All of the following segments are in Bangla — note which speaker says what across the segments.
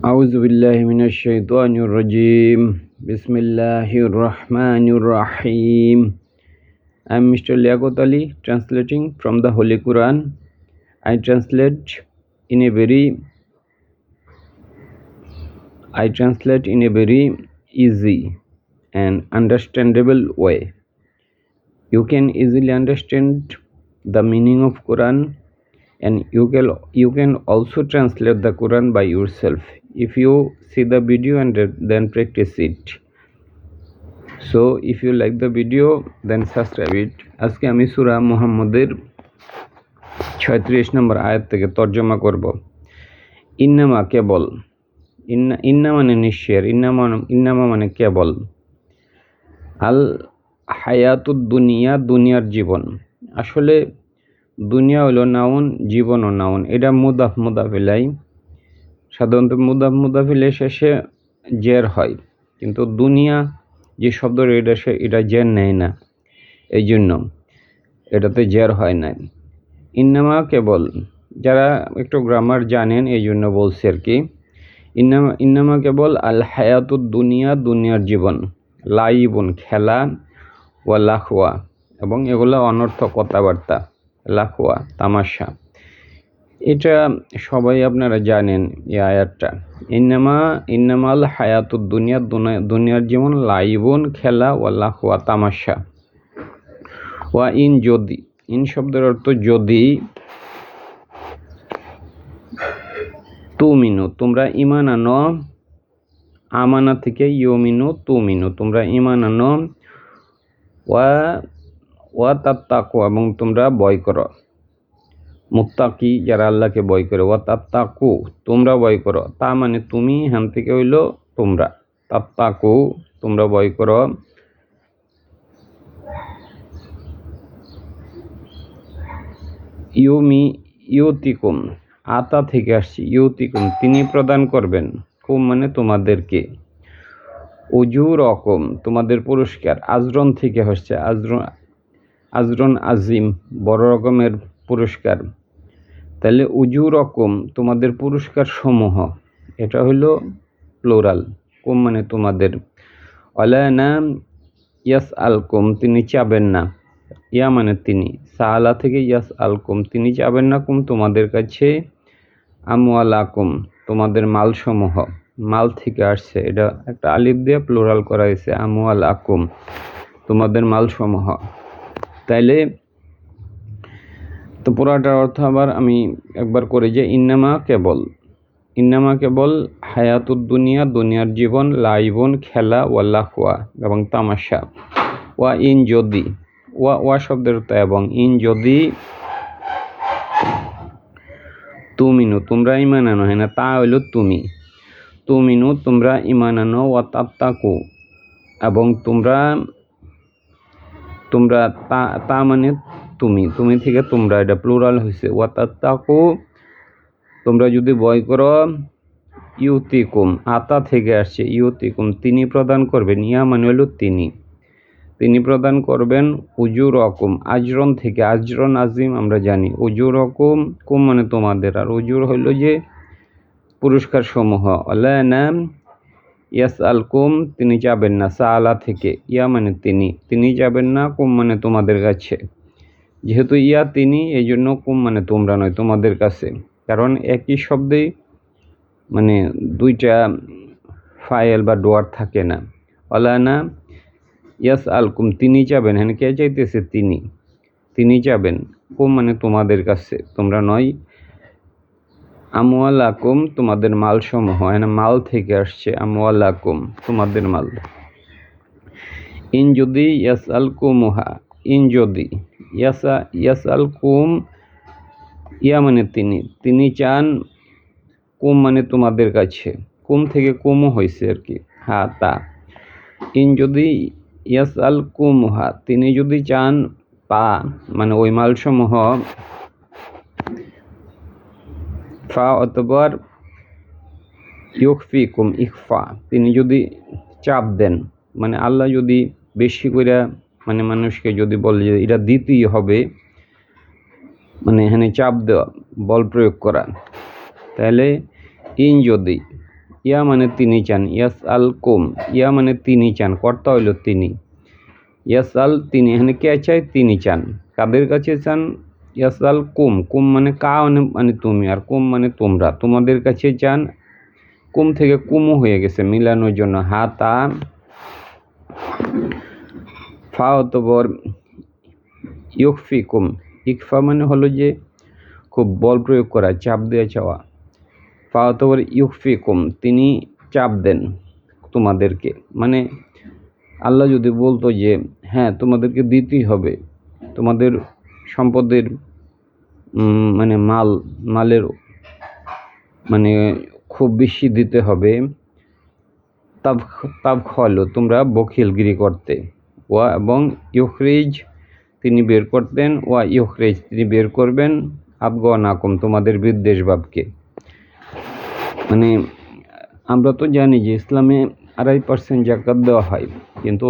Speaker 1: أعوذ بالله من الشيطان الرجيم بسم الله الرحمن الرحيم I am Mr. Liaquat Ali translating from the Holy Quran. I translate in a very I translate in a very easy and understandable way. You can easily understand the meaning of Quran and you can you can also translate the Quran by yourself if you see the video and then practice it. So if you like the video then subscribe it. আজকে আমি সূরা মুহাম্মদের 36 নম্বর আয়াত থেকে তর্জমা করব ইন্নামা কেবল ইন্না ইন্না মানে নিশ্চয়ের ইন্নামা ইন্নামা মানে কেবল আল হায়াতুদ দুনিয়া দুনিয়ার জীবন আসলে দুনিয়া হলো নাউন জীবন ও নাউন এটা মুদাফ মুদাফিলাই। সাধারণত মুদাফ মুদাফিলে শেষে জের হয়। কিন্তু দুনিয়া যে শব্দ এটা সে এটা জের নেয় না। এই জন্য এটাতে জের হয় না। ইন্নামা কেবল, যারা একটু গ্রামার জানেন এই জন্য বলছি আর কি। ইন্নামা ইন্নামা কেবল আল হায়াতুদ দুনিয়া, দুনিয়ার জীবন। লাইবন, খেলা ওয়া লাখওয়া এবং এগুলো অনর্থ কথাবার্তা। লাখওয়া, তামাশা। এটা সবাই আপনারা জানেন এই আয়াতটা। ইন্নামা, ইন্নামাল হায়াতুদ দুনিয়া দুনিয়ার যেমন লাইবন, খেলা ওয়া লাখোয়া তামাশা। ওয়া ইন যদি, ইন শব্দের অর্থ যদি তুমিনু, তোমরা ইমান আনো, আমানা থেকে ইয়মিনু তুমিনু, তোমরা ইমান আনো, ওয়া ওয়া তাত্তাকু এবং তোমরা বয় করো। মুত্তাকি যারা আল্লাহকে বয় করে ওয়া তার তাত্তাকু তোমরা বয় করো। তা মানে তুমি হ্যান থেকে হইল তোমরা। তাত্তাকু, তোমরা বয় করো। ইউমি, ইউতিকুম, আতা থেকে আসছি। ইউতিকুম, তিনি প্রদান করবেন কুম মানে তোমাদেরকে। উজু রকম তোমাদের পুরস্কার। আজরন থেকে হচ্ছে আজরন আজরন আজিম, বড় রকমের পুরস্কার। তাহলে উজু রকম তোমাদের পুরস্কার সমূহ এটা হলো প্লোরাল, কুম মানে তোমাদের। অলায়না ইয়াস আলকুম, তিনি চাবেন না। ইয়া মানে তিনি। সালা থেকে ইয়াস আলকুম, তিনি চাবেন না কুম তোমাদের কাছে। আমওয়ালাকুম, তোমাদের মালসমূহ। মাল থেকে আসছে, এটা একটা আলিফ দিয়ে প্লোরাল করা হয়েছে আমওয়াল আকুম তোমাদের মালসমূহ। তাইলে তো পুরাটার অর্থ আবার আমি একবার করে যে ইন্নামা কেবল। ইন্নামা কেবল হায়াতুদ দুনিয়া, দুনিয়ার জীবন, লাইবন, খেলা ওয়াল্লাহুয়া এবং তামাশা। ওয়া ইন যদি। ওয়া ওয়া শব্দের অর্থ এবং ইন যদি তুমিনু, তোমরা ইমান আনো হ্যাঁ তা হইল তুমি। তুমিনু, তোমরা ইমান আনো ওয়া তাত্তাকু এবং তোমরা তোমরা তা তা মানে তুমি তুমি থেকে তোমরা, এটা প্লুরাল হয়েছে ওয়া তাত্তাকু তোমরা যদি বয় করো, ইউতিকুম, আতা থেকে আসছে, ইউতিকুম, তিনি প্রদান করবেন, ইয়া মানে হলো তিনি। তিনি প্রদান করবেন উজুর রকম আজরন থেকে আজরন আজিম আমরা জানি। উজুর রকম কুম মানে তোমাদের, আর উজুর হইল যে পুরস্কার সমূহ নাম ইয়াস আল কুম তিনি যাবেন না। সালা থেকে, ইয়া মানে তিনি তিনি যাবেন না, কুম মানে তোমাদের কাছে। যেহেতু ইয়া তিনি এই জন্য কুম মানে তোমরা নয়, তোমাদের কাছে। কারণ একই শব্দেই মানে দুইটা ফাইল বা ডোয়ার থাকে না। অলানা ইয়াস আলকুম তিনি যাবেন। হ্যাঁ কে চাইতেছে তিনি। তিনি যাবেন। কুম মানে তোমাদের কাছে, তোমরা নয় আমওয়াল আকুম তোমাদের মাল সমূহ হ্যাঁ মাল থেকে আসছে আমওয়াল আকুম তোমাদের মাল। ইন যদি ইয়াস আল কুমুহা ইন যদি ইয়াসা ইয়াস আল কুম ইয়া মানে তিনি তিনি চান কুম মানে তোমাদের কাছে, কুম থেকে কুমও হয়েছে আর কি, হা, তা। ইন যদি ইয়াস আল কুমহা তিনি যদি চান তা মানে ওই মালসমূহ ফা অতবার ইউকফি কুম ইকফা তিনি যদি চাপ দেন মানে আল্লাহ যদি বেশি করে মানে মানুষকে যদি বলে যে এটা দিতেই হবে মানে এখানে চাপ দেওয়া, বল প্রয়োগ করা। তাহলে ইন যদি, ইয়া মানে তিনি চান, ইয়াস আল কুম, ইয়া মানে তিনি চান, কর্তা হইল তিনি। ইয়াস আল তিনি, এখানে কে চাই তিনি চান। কাদের কাছে চান? ইয়াস আল কুম কুম মানে কা মানে মানে তুমি, আর কুম মানে তোমরা। তোমাদের কাছে চান কুম থেকে কুমু হয়ে গেছে, মিলানোর জন্য। হা, তা, ফা অতবর ইউকফি কুম। ইকফা মানে হলো যে খুব বল প্রয়োগ করা, চাপ দিয়ে চাওয়া। ফা অতবর ইউকফি কুম, তিনি চাপ দেন তোমাদেরকে। মানে আল্লাহ যদি বলতো যে হ্যাঁ তোমাদেরকে দিতেই হবে, তোমাদের সম্পদের মানে মাল, মালের মানে খুব বেশি দিতে হবে। তাব তাব খাওয়ালো তোমরা বখিলগিরি করতে। ওয়া এবং ইউখরিজ তিনি বের করতেন, ওয়া ইউখরিজ তিনি বের করবেন আফগানাকুম তোমাদের বিদ্বেষ ভাবকে। মানে আমরা তো জানি যে ইসলামে আড়াই পার্সেন্ট জাকাত দেওয়া হয়, কিন্তু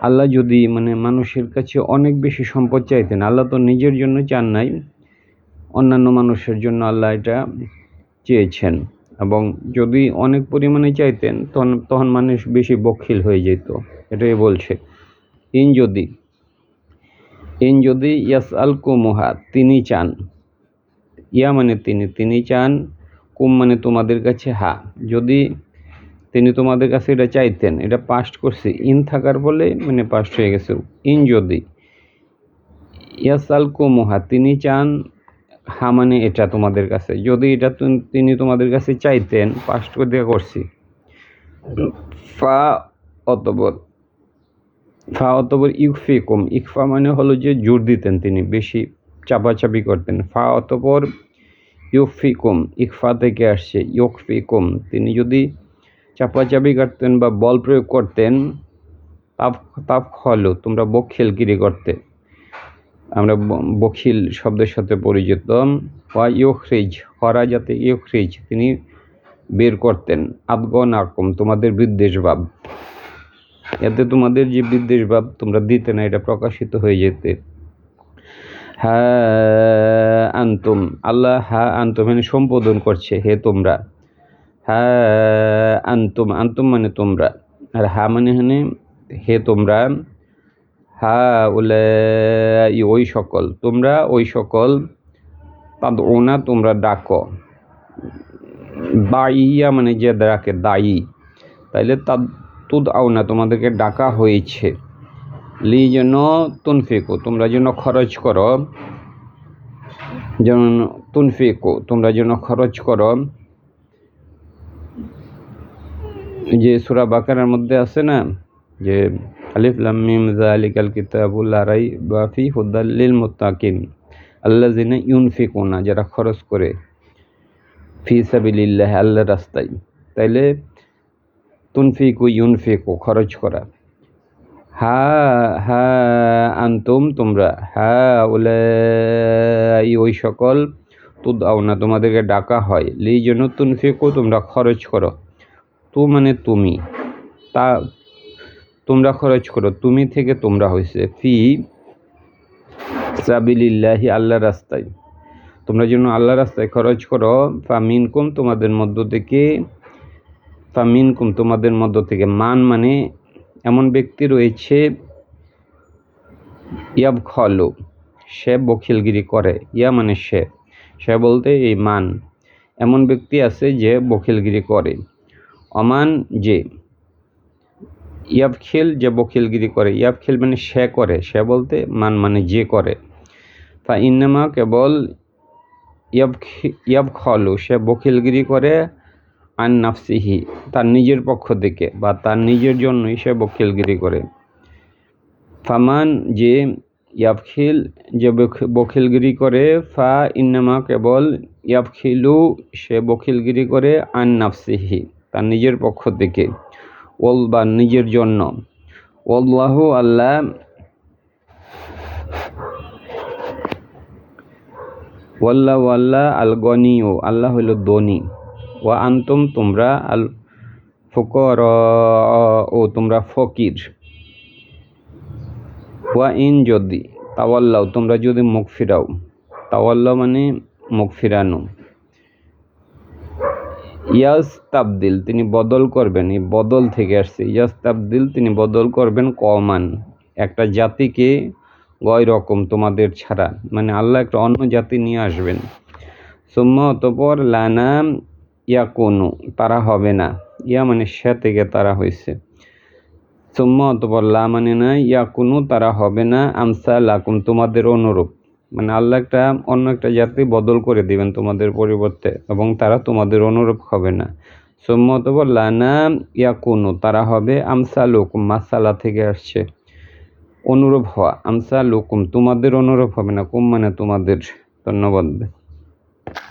Speaker 1: আল্লাহ যদি মানে মানুষের কাছে অনেক বেশি সম্পদ চাইতেন, আল্লাহ তো নিজের জন্য চান নাই। অন্যান্য মানুষের জন্য আল্লাহ এটা চেয়েছেন। এবং যদি অনেক পরিমাণে চাইতেন, তখন তখন মানুষ বেশি বখিল হয়ে যেত। এটাই বলছে। ইন যদি ইন যদি ইয়াস আল কুমুহা তিনি চান। ইয়া মানে তিনি তিনি চান, কুম মানে তোমাদের কাছে হা। যদি তিনি তোমাদের কাছে এটা চাইতেন, এটা পাস্ট করছে। ইন থাকার বলে মানে পাস্ট হয়ে গেছে। ইন যদি। ইয়াসাল কুমুহা, তিনি চান, হা মানে এটা তোমাদের কাছে। যদি এটা তিনি তোমাদের কাছে চাইতেন পাস্ট করে করছি। ফা অতবর ফা অতবর ইকফি কুম ইকফা মানে হলো যে জোর দিতেন তিনি, বেশি চাপাচাপি করতেন। ফা অতপর ইউফি কুম ইকফা থেকে আসছে ইউকফি কুম তিনি যদি চাপাচাপি করতেন বা বল প্রয়োগ করতেন, তাপ তাপ হলো তোমরা বখিলগিরি করতে। আমরা ব- বখিল শব্দের সাথে পরিচিত। ওয়া ইউখরিজ, হরা যাতে ইউখরিজ, তিনি বের করতেন। আফগন আকম তোমাদের বিদ্বেষ ভাব। এতে তোমাদের যে বিদ্বেষ ভাব, তোমরা দিতে না, এটা প্রকাশিত হয়ে যেতে। হ্যাঁ আন্তম, আল্লাহ হ্যাঁ আন্তুম মানে সম্বোধন করছে, হে তোমরা। হ্যাঁ আন্তুম আন্তুম মানে তোমরা। আর হা মানে মানে হে তোমরা, হা ওলে ওই সকল। তোমরা ওই সকল তাদ ওনা তোমরা ডাকো। দাইয়া মানে যে ডাকে দায়ী তাইলে তাদ তুদ আওনা তোমাদেরকে ডাকা হয়েছে। লি যেন তুনফিকো, তোমরা যেন খরচ করো। যেমন তুনফিকো, তোমরা যেন খরচ করো। যে সুরা বাকারার মধ্যে আছে না, যে আলিফ লাম মিম যালিকাল কিতাবুল লা রাইবা ফি হুদাল লিল মুত্তাকিন, আল্লাযিনা ইউনফিকুনা, যারা খরচ করে, ফি সাবিলিল্লাহ, আল্লাহর রাস্তায়। তাইলে তুনফিকু ইউনফিকু, খরচ করা। হা হা, আনতুম, তোমরা, হা ওলাই ওই সকল তুদ আও না তোমাদেরকে ডাকা হয়। লি জন্য তুনফিকু, তোমরা খরচ করো। তু মানে তুমি। তা তোমরা খরচ করো, তুমি থেকে তোমরা হয়েছে ফি সাবিলিল্লাহি আল্লাহ রাস্তায়। তোমরা যেন আল্লাহ রাস্তায় খরচ করো, ফামিনকুম তোমাদের মধ্য থেকে, ফামিনকুম তোমাদের মধ্য থেকে। মান মানে এমন ব্যক্তি রয়েছে, ইয়াব খলো, সে বখিলগিরি করে। ইয়া মানে সে। সে বলতে এই মান। এমন ব্যক্তি আছে যে বখিলগিরি করে। অমান যে, ইয়াবখিল যে বখিলগিরি করে, ইয়াবখিল মানে সে করে, সে বলতে মান মানে যে করে। ফা ইন্নামা কেবল ইয়াব খলু সে বখিলগিরি করে আন নাফসিহি, তার নিজের পক্ষ থেকে বা তার নিজের জন্যই সে বখিলগিরি করে। ফামান যে, ইয়াবখিল যে বখ- বখিলগিরি করে, ফা ইন্নামা কেবল ইয়াবখিলু, সে বখিলগিরি করে আন নাফসিহি। তার নিজের পক্ষ থেকে। ওল বা নিজের জন্য। ওল্লাহু আল্লাহ ওয়াল্লা ওয়াল্লা আল গনিও আল্লাহ হইল দনি ওয়া আন্তুম, তোমরা আল ফকর ও তোমরা ফকির। ওয়া ইন যদি তাওয়াল্লাও তোমরা যদি মুখ ফিরাও। তাওয়াল্লাও মানে মুখ ফিরানো। ইয়াস তাবদিল, তিনি বদল করবেন, এই বদল থেকে আসছে। ইয়াস তাবদিল, তিনি বদল করবেন কমান। একটা জাতিকে গয় রকম তোমাদের ছাড়া। মানে আল্লাহ একটা অন্য জাতি নিয়ে আসবেন। সুম্মা অতপর লানা কোনো তারা হবে না। ইয়া মানে সে থেকে তারা হয়েছে সুম্মা অতপর লা মানে না ইয়া কোনো তারা হবে না। আমসা লাকুম তোমাদের অনুরূপ। মানে আল্লাহ একটা অন্য একটা জাতি বদল করে দিবেন তোমাদের পরিবর্তে এবং তারা তোমাদের অনুরূপ হবে না। সম্মত লানা ইয়াকুনু, তারা হবে আমসা লুকুম মাসালা থেকে আসছে। অনুরূপ হওয়া আমসা লুকুম তোমাদের অনুরূপ হবে না, কুম মানে তোমাদের ধন্যবাদ।